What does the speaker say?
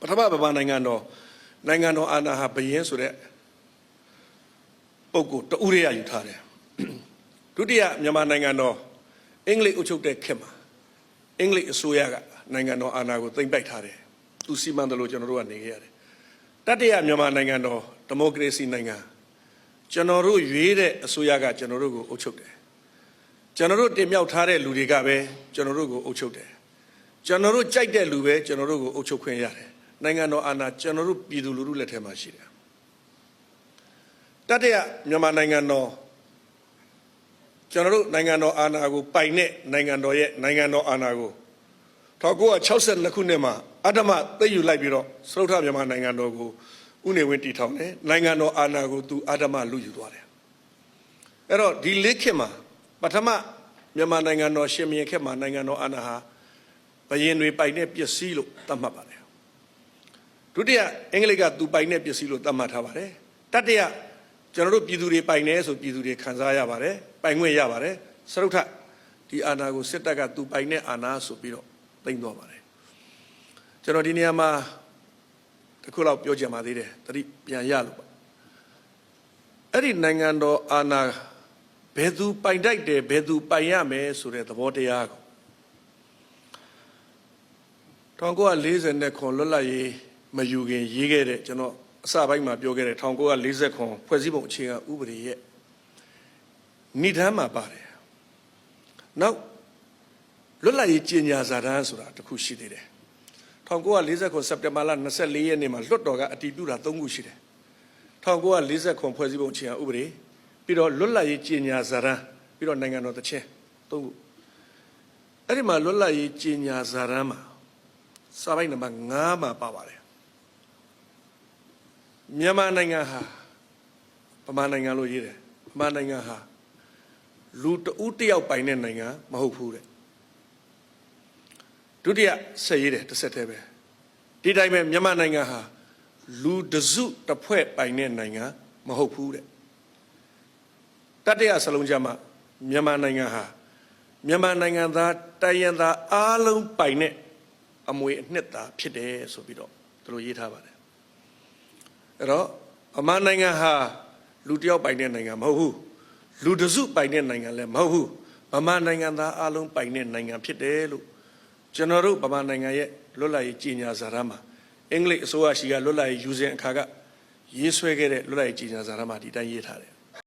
ပထမဗမာနိုင်ငံတော်နိုင်ငံတော်အာဏာဟာဘယင်းဆိုတဲ့ပုဂ္ဂိုလ်တဦးရေရယူထားတယ်ဒုတိယမြန်မာနိုင်ငံတော်အင်္ဂလိပ်အုပ်ချုပ်တဲ့ခေတ်မှာအင်္ဂလိပ်အစိုးရကနိုင်ငံတော်အာဏာကိုသိမ်းပိုက်ထားတယ်သူစီမံတယ်လို့ကျွန်တော်တို့ကနေခဲ့ရတယ်တတိယမြန်မာနိုင်ငံတော်ဒီမိုကရေစီနိုင်ငံကျွန်တော်တို့ရွေးတဲ့အစိုးရကကျွန်တော်တို့ကိုအုပ်ချုပ်တယ်ကျွန်တော်တို့တင်မြှောက်ထားတဲ့လူတွေကပဲကျွန်တော်တို့ကိုအုပ်ချုပ်တယ်ကျွန်တော်တို့ကြိုက်တဲ့လူပဲကျွန်တော်တို့ကိုအုပ်ချုပ်ခွင့်ရတယ် နိုင်ငံတော်အာဏာကျွန်တော်တို့ပြည်သူလူထုလက်ထဲမှာရှိတယ်တတိယမြန်မာနိုင်ငံတော်ကျွန်တော်တို့နိုင်ငံတော်အာဏာကိုပိုင်တဲ့နိုင်ငံတော်ရဲ့နိုင်ငံတော်အာဏာကို1962ခုနှစ်မှာအတ္တမသိပ်ယူလိုက်ပြီးတော့စရုပ်ထမြန်မာနိုင်ငံတော်ကိုဥနေဝင်းတည်ထောင်တယ်နိုင်ငံတော်အာဏာကိုသူအတ္တမလူယူသွားတယ်အဲ့တော့ဒီလေးခေတ်မှာပထမမြန်မာနိုင်ငံတော်ရှင်မြင်ခေတ်မှာနိုင်ငံတော်အာဏာဟာဘယင်တွေပိုင်တဲ့ပစ္စည်းလို့သတ်မှတ်ပါတယ် ဒုတိယအင်္ဂလိပ်ကသူပိုင်တဲ့ပစ္စည်းလို့သတ်မှတ်ထားပါတယ်တတိယကျွန်တော်တို့ပြည်သူတွေပိုင်တယ်ဆိုပြည်သူတွေခံစားရပါတယ်ပိုင်ခွင့်ရပါတယ်စရုပ်ထဒီအာဏာကိုစစ်တပ်ကသူပိုင်တဲ့အာဏာဆိုပြီးတော့သိမ်းသွားပါတယ်ကျွန်တော်ဒီနေရာမှာတစ်ခုလောက်ပြောချင်ပါသေးတယ်တတိပြန်ရလို့ပါအဲ့ဒီနိုင်ငံတော်အာဏာဘယ်သူပိုင်တိုက်တယ်ဘယ်သူပိုင်ရမယ်ဆိုတဲ့သဘောတရားကို1940ခွန်လွတ်လပ်ရေး မယူခင်ရေးခဲ့တဲ့ကျွန်တော်အစပိုင်းမှာပြောခဲ့တဲ့1940ခွန်ဖွဲ့စည်းပုံအခြေခံဥပဒေရဲ့ဏိဒန်းမှာပါတယ်နောက်လွတ်လပ်ရေးကြီးညာစာတမ်းဆိုတာတစ်ခုရှိသေးတယ်1940ခုစက်တင်ဘာလ24ရက်နေ့မှာလွတ်တော်ကအတည်ပြုတာ3ခုရှိတယ်1940ခုဖွဲ့စည်းပုံအခြေခံဥပဒေပြီးတော့လွတ်လပ်ရေးကြီးညာစာတမ်းပြီးတော့နိုင်ငံတော်တခြင်း3ခုအဲ့ဒီမှာလွတ်လပ်ရေးကြီးညာစာတမ်းမှာစာပိုက်နံပါတ်9မှာပါပါတယ် မြန်မာနိုင်ငံဟာဗမာနိုင်ငံလို့ရေးတယ်ဗမာနိုင်ငံဟာလူတဦးတယောက်ပိုင်တဲ့နိုင်ငံမဟုတ်ဘူးတဲ့ဒုတိယဆက်ရေးတယ်တစ်ဆက်တည်းပဲဒီတိုင်းပဲမြန်မာနိုင်ငံဟာလူတစုတစ်ဖွဲ့ပိုင်တဲ့နိုင်ငံမဟုတ်ဘူးတဲ့တတိယစလုံးကြမှာမြန်မာနိုင်ငံဟာမြန်မာနိုင်ငံသားတိုင်းရင်းသားအားလုံးပိုင်တဲ့အမွေအနှစ်သာဖြစ်တယ်ဆိုပြီးတော့သူတို့ရေးထားပါတယ် အဲ့တော့အမှန်နိုင်ငံဟာလူတစ်ယောက်ပိုင်တဲ့နိုင်ငံမဟုတ်ဘူးလူတစုပိုင်တဲ့နိုင်ငံလည်းမဟုတ်ဘူးဗမာနိုင်ငံသားအားလုံးပိုင်တဲ့နိုင်ငံဖြစ်တယ်လို့ကျွန်တော်တို့ဗမာနိုင်ငံရဲ့လွတ်လပ်ရေးကြီးညာစာတမ်းမှာအင်္ဂလိပ်အစိုးရရှိကလွတ်လပ်ရေးယူစဉ်အခါကရေးဆွဲခဲ့တဲ့လွတ်လပ်ရေးကြီးညာစာတမ်းမှာဒီတိုင်းရေးထားတယ်